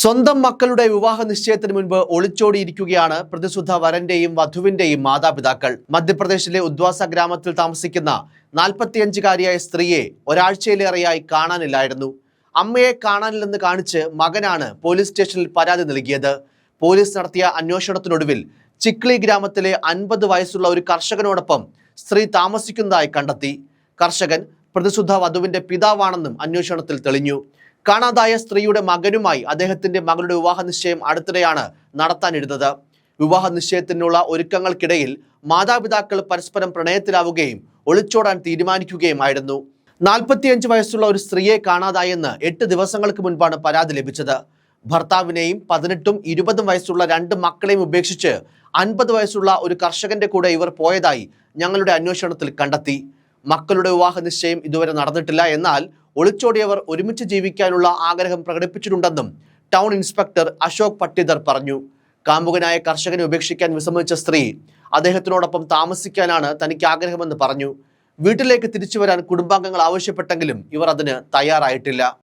സ്വന്തം മക്കളുടെ വിവാഹ നിശ്ചയത്തിന് മുൻപ് ഒളിച്ചോടിയിരിക്കുകയാണ് പ്രതിസുദ്ധ വരന്റെയും വധുവിന്റെയും മാതാപിതാക്കൾ. മധ്യപ്രദേശിലെ ഉദ്വാസ ഗ്രാമത്തിൽ താമസിക്കുന്ന നാൽപ്പത്തിയഞ്ചുകാരിയായ സ്ത്രീയെ ഒരാഴ്ചയിലേറെയായി കാണാനില്ലായിരുന്നു. അമ്മയെ കാണാനില്ലെന്ന് കാണിച്ച് മകനാണ് പോലീസ് സ്റ്റേഷനിൽ പരാതി നൽകിയത്. പോലീസ് നടത്തിയ അന്വേഷണത്തിനൊടുവിൽ ചിക്ലി ഗ്രാമത്തിലെ അൻപത് വയസ്സുള്ള ഒരു കർഷകനോടൊപ്പം സ്ത്രീ താമസിക്കുന്നതായി കണ്ടെത്തി. കർഷകൻ പ്രതിസുദ്ധ വധുവിന്റെ പിതാവാണെന്നും അന്വേഷണത്തിൽ തെളിഞ്ഞു. കാണാതായ സ്ത്രീയുടെ മകനുമായി അദ്ദേഹത്തിന്റെ മകളുടെ വിവാഹ നിശ്ചയം അടുത്തിടെയാണ് നടത്താനിരുന്നത്. വിവാഹ നിശ്ചയത്തിനുള്ള ഒരുക്കങ്ങൾക്കിടയിൽ മാതാപിതാക്കൾ പരസ്പരം പ്രണയത്തിലാവുകയും ഒളിച്ചോടാൻ തീരുമാനിക്കുകയുമായിരുന്നു. നാൽപ്പത്തിയഞ്ച് വയസ്സുള്ള ഒരു സ്ത്രീയെ കാണാതായെന്ന് എട്ട് ദിവസങ്ങൾക്ക് മുൻപാണ് പരാതി ലഭിച്ചത്. ഭർത്താവിനെയും പതിനെട്ടും ഇരുപതും വയസ്സുള്ള രണ്ട് മക്കളെയും ഉപേക്ഷിച്ച് അൻപത് വയസ്സുള്ള ഒരു കർഷകന്റെ കൂടെ ഇവർ പോയതായി ഞങ്ങളുടെ അന്വേഷണത്തിൽ കണ്ടെത്തി. മക്കളുടെ വിവാഹ നിശ്ചയം ഇതുവരെ നടന്നിട്ടില്ല. എന്നാൽ ഒളിച്ചോടിയവർ ഒരുമിച്ച് ജീവിക്കാനുള്ള ആഗ്രഹം പ്രകടിപ്പിച്ചിട്ടുണ്ടെന്നും ടൗൺ ഇൻസ്പെക്ടർ അശോക് പട്ടിദർ പറഞ്ഞു. കാമുകനായ കർഷകനെ ഉപേക്ഷിക്കാൻ വിസമ്മതിച്ച സ്ത്രീ അദ്ദേഹത്തിനോടൊപ്പം താമസിക്കാനാണ് തനിക്ക് ആഗ്രഹമെന്ന് പറഞ്ഞു. വീട്ടിലേക്ക് തിരിച്ചു വരാൻ കുടുംബാംഗങ്ങൾ ആവശ്യപ്പെട്ടെങ്കിലും ഇവർ അതിന് തയ്യാറായിട്ടില്ല.